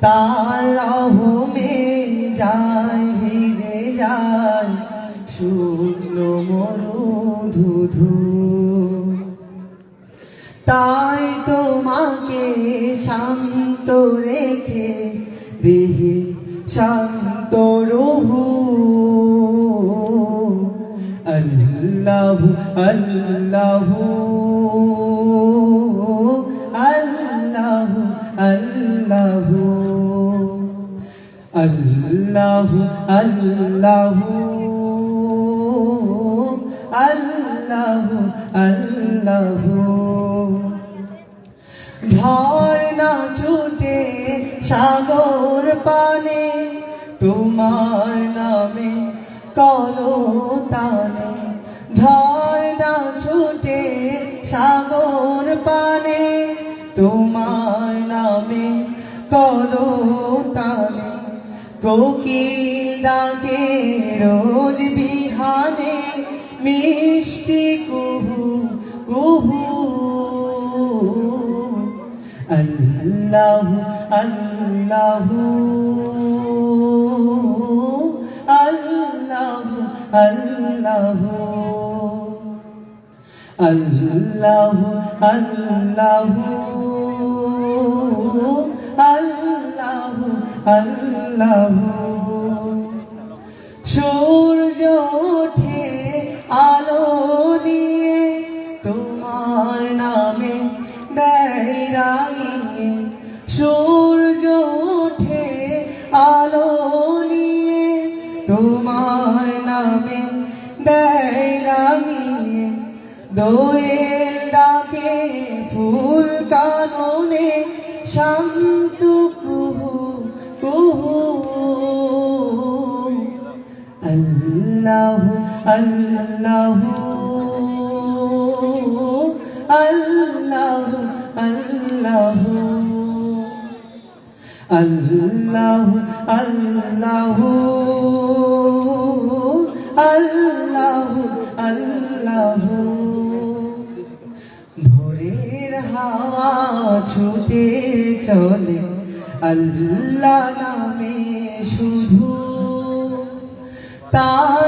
তার রহমে যায়, ভিজে যায়, শুকনো মরু ধুধু তাই তোমাকে শান্ত রেখে, দেহে শান্ত রহু। আল্লাহু আল্লাহু। আল্লাহু আল্লাহু আল্লাহু আল্লাহু। ঝর্ণা ছুটে সাগর পানে, তোমার নামে কলো তানে ঝর্ণা ছুটে সাগর পানে, তোমার নামে কলো তানে কোকিল ডাকে, রোজ বিহানে মিষ্টি কুহু কুহু। আল্লাহু আল্লাহু আল্লাহু আল্লাহু। আল্লাহু আল্লাহু আল্লাহু আল্লাহু। সূর্য ওঠে আলো দিয়ে তোমার নামে দেয় রাঙিয়ে। সূর্য ওঠে আলো নিয়ে তোমার নামে দেয় আল্লাহু আল্লাহু আল্লাহু আল্লাহু আল্লাহু আল্লাহু আল্লাহু আল্লাহু। ভোরের হাওয়া ছুটে চলে, আল্লাহ নামে শুধু তার